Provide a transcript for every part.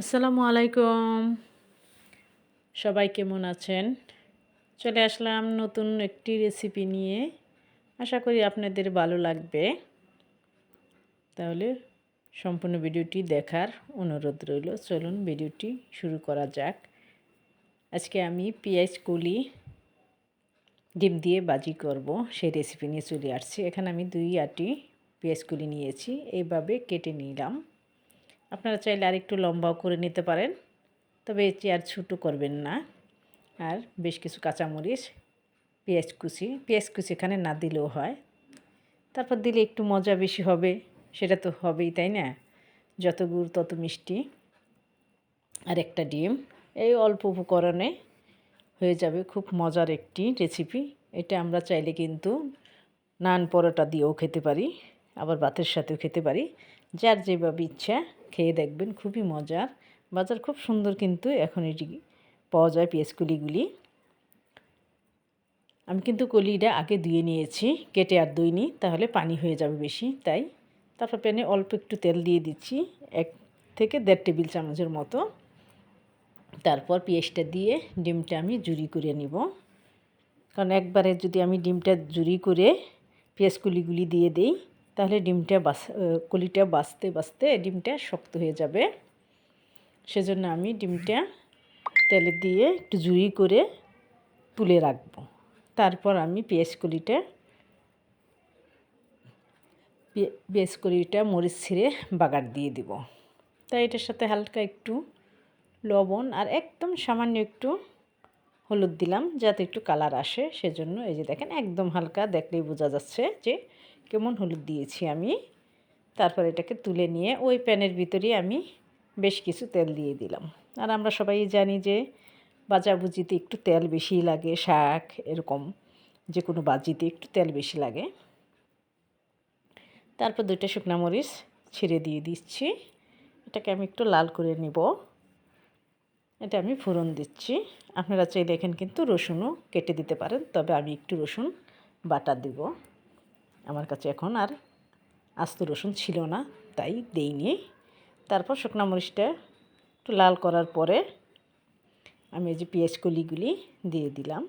আসসালামু আলাইকুম। সবাই কেমন আছেন? চলে আসলাম নতুন একটি রেসিপি নিয়ে। আশা করি আপনাদের ভালো লাগবে। তাহলে সম্পূর্ণ ভিডিওটি দেখার অনুরোধ রইল। চলুন ভিডিওটি শুরু করা যাক। আজকে আমি পেঁয়াজ, কলি, ডিম দিয়ে বাজি করব। সেই রেসিপি নিয়ে চলে আসছি। এখানে আমি দুই আটি পেঁয়াজ, কলি নিয়েছি। এইভাবে কেটে নিলাম। আপনারা চাইলে আর একটু লম্বাও করে নিতে পারেন, তবে আর ছোটো করবেন না। আর বেশ কিছু কাঁচামরিচ, পেঁয়াজ কুচি পেঁয়াজ কুচি এখানে না দিলেও হয়। তারপর দিলে একটু মজা বেশি হবে, সেটা তো হবেই, তাই না? যত গুড় তত মিষ্টি। আর একটা ডিম, এই অল্প উপকরণে হয়ে যাবে খুব মজার একটি রেসিপি এটা আমরা চাইলে কিন্তু নান পরোটা দিয়েও খেতে পারি, আবার ভাতের সাথেও খেতে পারি। যার যেভাবে ইচ্ছা খেয়ে দেখবেন, খুবই মজার। বাজার খুব সুন্দর কিন্তু এখন এটি পাওয়া যায় পেঁয়াজ কলিগুলি। আমি কিন্তু কলিটা আগে ধুয়ে নিয়েছি, কেটে আর দইনি তাহলে পানি হয়ে যাবে বেশি, তাই। তারপর প্যানে অল্প একটু তেল দিয়ে দিচ্ছি, এক থেকে দেড় টেবিল চামচের মতো। তারপর পেঁয়াজটা দিয়ে ডিমটা আমি জুরি করে নিব। কারণ একবারে যদি আমি ডিমটা জুরি করে পেঁয়াজ কলিগুলি দিয়ে দিই তাহলে ডিমটা বাস কলিটা বাঁচতে বাঁচতে ডিমটা শক্ত হয়ে যাবে। সেজন্য আমি ডিমটা তেলে দিয়ে একটু জুড়ি করে তুলে রাখব। তারপর আমি পেঁয়াজ কলিটা পেঁয়াজ কলিটা মরিচ ছিঁড়ে বাগার দিয়ে দিব। তাই এটার সাথে হালকা একটু লবণ আর একদম সামান্য একটু হলুদ দিলাম যাতে একটু কালার আসে। সেজন্য এই যে দেখেন একদম হালকা দেখলেই বোঝা যাচ্ছে যে কেমন হলুদ দিয়েছি আমি। তারপর এটাকে তুলে নিয়ে ওই প্যানের ভিতরেই আমি বেশ কিছু তেল দিয়ে দিলাম। আর আমরা সবাই জানি যে বাজাবুজিতে একটু তেল বেশি লাগে, শাক এরকম যে কোনো বাজিতে একটু তেল বেশি লাগে। তারপর দুইটা শুকনা মরিচ ছিঁড়ে দিয়ে দিচ্ছি। এটাকে আমি একটু লাল করে নিব। এটা আমি ফোড়ন দিচ্ছি। আপনারা চাইলে এখানে কিন্তু রসুনও কেটে দিতে পারেন, তবে আমি একটু রসুন বাটা দিব। আমার কাছে এখন আর আস্ত রসুন ছিল না, তাই দেইনি। তারপর শুকনো মরিচটা একটু লাল করার পরে আমি এই যে পেঁয়াজ কলিগুলি দিয়ে দিলাম।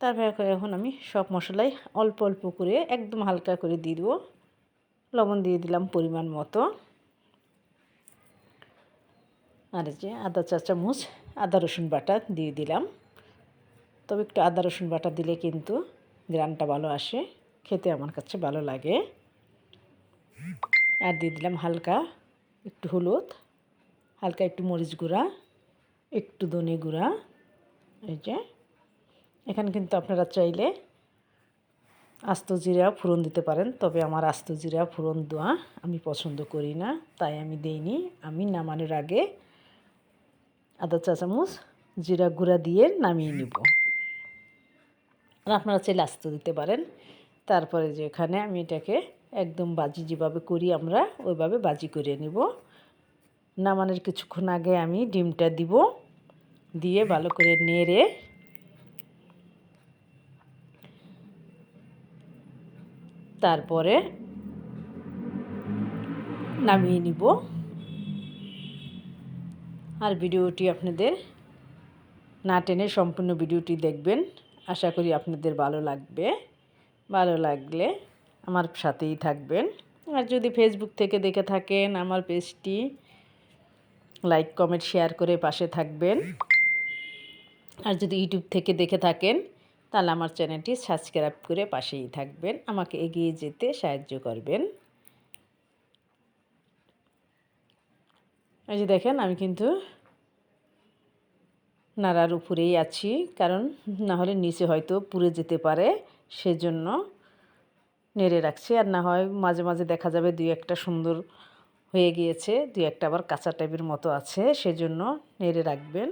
তারপর এখন আমি সব মশলাই অল্প অল্প করে একদম হালকা করে দিয়ে দেবো। লবণ দিয়ে দিলাম পরিমাণ মতো। আর যে আদা চা চামচ আদা রসুন বাটা দিয়ে দিলাম। তবে একটু আদা রসুন বাটা দিলে কিন্তু গ্রানটা ভালো আসে। খেতে আমার কাছে ভালো লাগে। আর দিয়ে দিলাম হালকা একটু হলুদ, হালকা একটু মরিচ গুঁড়া, একটু ধনে গুঁড়া। এই যে, এখানে কিন্তু আপনারা চাইলে আস্ত জিরা ফোড়ন দিতে পারেন, তবে আমার আস্ত জিরা ফোড়ন দেওয়া আমি পছন্দ করি না, তাই আমি দেইনি। আমি নামানোর আগে আদা চা চামচ, জিরা গুঁড়া দিয়ে নামিয়ে নিব। আর আপনারা চাইলে আস্ত দিতে পারেন। তারপরে যে এখানে আমি এটাকে একদম বাজি যেভাবে করি আমরা, ওইভাবে বাজি করে নিব। নামানোর কিছুক্ষণ আগে আমি ডিমটা দিব, দিয়ে ভালো করে নেড়ে তারপরে নামিয়ে নিব। আর ভিডিওটি আপনাদের না টেনে সম্পূর্ণ ভিডিওটি দেখবেন। আশা করি আপনাদের ভালো লাগবে। ভালো লাগলে আমার সাথেই থাকবেন। আর যদি ফেসবুক থেকে দেখে থাকেন, আমার পেজটি লাইক কমেন্ট শেয়ার করে পাশে থাকবেন। আর যদি ইউটিউব থেকে দেখে থাকেন, তাহলে আমার চ্যানেলটি সাবস্ক্রাইব করে পাশেই থাকবেন। আমাকে এগিয়ে যেতে সাহায্য করবেন। এই যে দেখেন, আমি কিন্তু নাড়ার উপরেই আছি, কারণ না হলে নিচে হয়তো পুড়ে যেতে পারে। সেজন্য নেড়ে রাখছি। আর না হয় মাঝে মাঝে দেখা যাবে দুই একটা সুন্দর হয়ে গিয়েছে, দুই একটা আবার কাঁচা টাইপের মতো আছে, সেজন্য নেড়ে রাখবেন।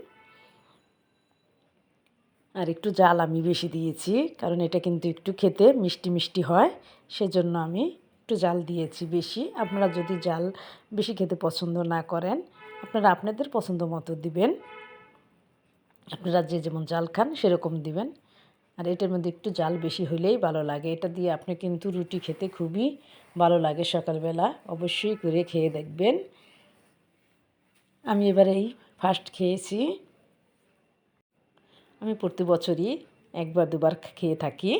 আর একটু জাল আমি বেশি দিয়েছি, কারণ এটা কিন্তু একটু খেতে মিষ্টি মিষ্টি হয়, সেজন্য আমি একটু জাল দিয়েছি বেশি। আপনারা যদি জাল বেশি খেতে পছন্দ না করেন, আপনারা আপনাদের পছন্দ মতো দিবেন। আপনারা যে যেমন জাল খান সেরকম দিবেন। আর এটার মধ্যে একটু জাল বেশি হলেই ভালো লাগে। এটা দিয়ে আপনি কিন্তু রুটি খেতে খুবই ভালো লাগে সকালবেলা। অবশ্যই করে খেয়ে দেখবেন। আমি এবারেই ফার্স্ট খেয়েছি। আমি প্রতি বছরই একবার দুবার খেয়ে থাকি।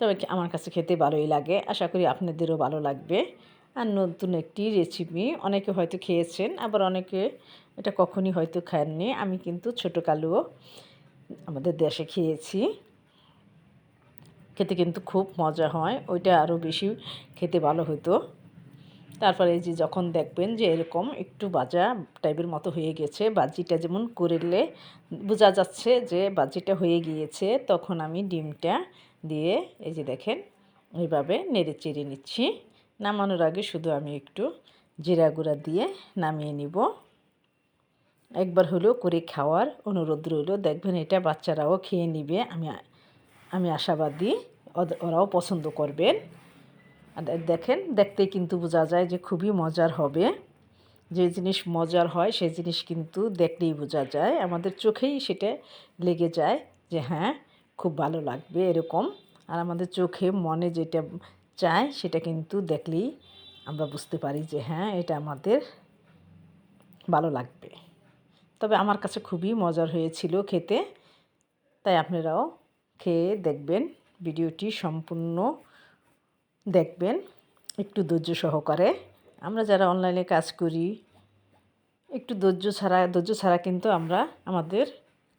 তবে আমার কাছে খেতে ভালোই লাগে। আশা করি আপনাদেরও ভালো লাগবে। আর নতুন একটি রেসিপি অনেকে হয়তো খেয়েছেন, আবার অনেকে এটা কখনই হয়তো খাননি। আমি কিন্তু ছোটো কালুও আমাদের দেশে খেয়েছি। খেতে কিন্তু খুব মজা হয়, ওইটা আরও বেশি খেতে ভালো হতো। তারপরে এই যে যখন দেখবেন যে এরকম একটু বাজা টাইপের মতো হয়ে গেছে, বাজিটা যেমন করলে বোঝা যাচ্ছে যে বাজিটা হয়ে গিয়েছে, তখন আমি ডিমটা দিয়ে এই যে দেখেন ওইভাবে নেড়ে চেড়ে নিচ্ছি। নামানোর আগে শুধু আমি একটু জিরা গুঁড়া দিয়ে নামিয়ে নিব। একবার হলেও করে খাওয়ার অনুরোধ রইল। দেখবেন এটা বাচ্চারাও খেয়ে নিবে। আমি আমি আশাবাদী। ওরাও পছন্দ করবেন। আর দেখেন দেখতে কিন্তু বোঝা যায় যে খুবই মজার হবে। যে জিনিস মজার হয় সেই জিনিস কিন্তু দেখলেই বোঝা যায়। আমাদের চোখেই সেটা লেগে যায় যে হ্যাঁ খুব ভালো লাগবে এরকম। আর আমাদের চোখে মনে যেটা চায়, সেটা কিন্তু দেখলেই আমরা বুঝতে পারি যে হ্যাঁ এটা আমাদের ভালো লাগবে। তবে আমার কাছে খুবই মজার হয়েছিল খেতে। তাই আপনারাও খেয়ে দেখবেন, ভিডিওটি সম্পূর্ণ দেখবেন, একটু ধৈর্য সহকারে। আমরা যারা অনলাইনে কাজ করি, একটু ধৈর্য ছাড়া ধৈর্য ছাড়া কিন্তু আমরা, আমাদের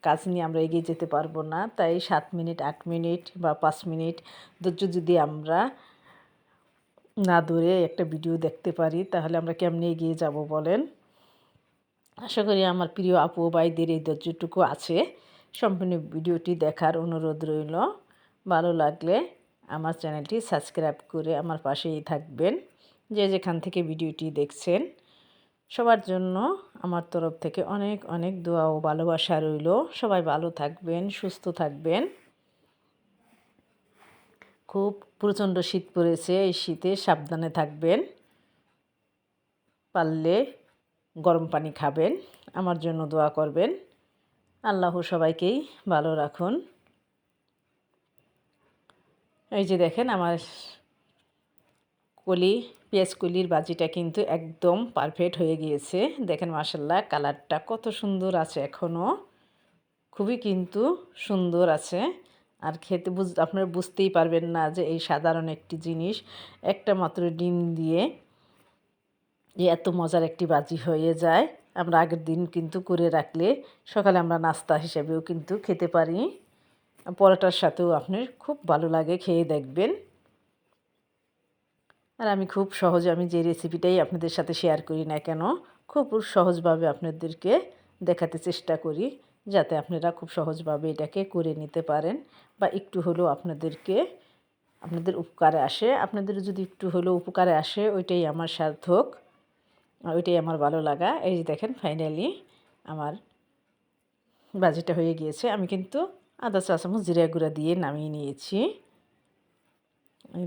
কাজ নিয়ে আমরা এগিয়ে যেতে পারব না। তাই সাত মিনিট, আট মিনিট বা পাঁচ মিনিট ধৈর্য যদি আমরা না ধরে একটা ভিডিও দেখতে পারি, তাহলে আমরা কেমনি এগিয়ে যাব বলেন? আশা করি আমার প্রিয় আপু ভাইদের এই ধৈর্যটুকু আছে। সম্পূর্ণ ভিডিওটি দেখার অনুরোধ রইল। ভালো লাগলে আমার চ্যানেলটি সাবস্ক্রাইব করে আমার পাশেই থাকবেন। যে যেখান থেকে ভিডিওটি দেখছেন, সবার জন্য আমার তরফ থেকে অনেক অনেক দোয়া ও ভালোবাসা রইল। সবাই ভালো থাকবেন, সুস্থ থাকবেন। খুব প্রচণ্ড শীত পড়েছে, এই শীতে সাবধানে থাকবেন। পারলে গরম পানি খাবেন, আমার জন্য দোয়া করবেন। আল্লাহ সবাইকেই ভালো রাখুন। এই যে দেখেন আমার কলি, পেঁয়াজ কলির বাজিটা কিন্তু একদম পারফেক্ট হয়ে গিয়েছে। দেখেন মাসাল্লাহ কালারটা কত সুন্দর আছে এখনও খুবই কিন্তু সুন্দর আছে। আর খেতে বুঝ, আপনারা বুঝতেই পারবেন না যে এই সাধারণ একটি জিনিস, একটা মাত্র ডিম দিয়ে যে এত মজার একটি বাজি হয়ে যায়, আমরা আগের দিন কিন্তু করে রাখলে সকালে আমরা নাস্তা হিসেবেও কিন্তু খেতে পারি। পরোটার সাথেও আপনার খুব ভালো লাগে, খেয়ে দেখবেন। আর আমি খুব সহজে, আমি যে রেসিপিটাই আপনাদের সাথে শেয়ার করি না কেন, খুব সহজভাবে আপনাদেরকে দেখাতে চেষ্টা করি, যাতে আপনারা খুব সহজভাবে এটাকে করে নিতে পারেন বা একটু হলেও আপনাদেরকে, আপনাদের উপকারে আসে। আপনাদের যদি একটু হলেও উপকারে আসে, ওইটাই আমার সার্থক। ওইটাই আমার ভালো লাগা। এই যে দেখেন ফাইনালি আমার ভাজিটা হয়ে গিয়েছে। আমি কিন্তু আদা চা চামচ জিরা গুঁড়া দিয়ে নামিয়ে নিয়েছি।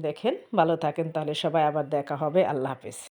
দেখেন, ভালো থাকেন তাহলে সবাই, আবার দেখা হবে। আল্লাহ হাফেজ।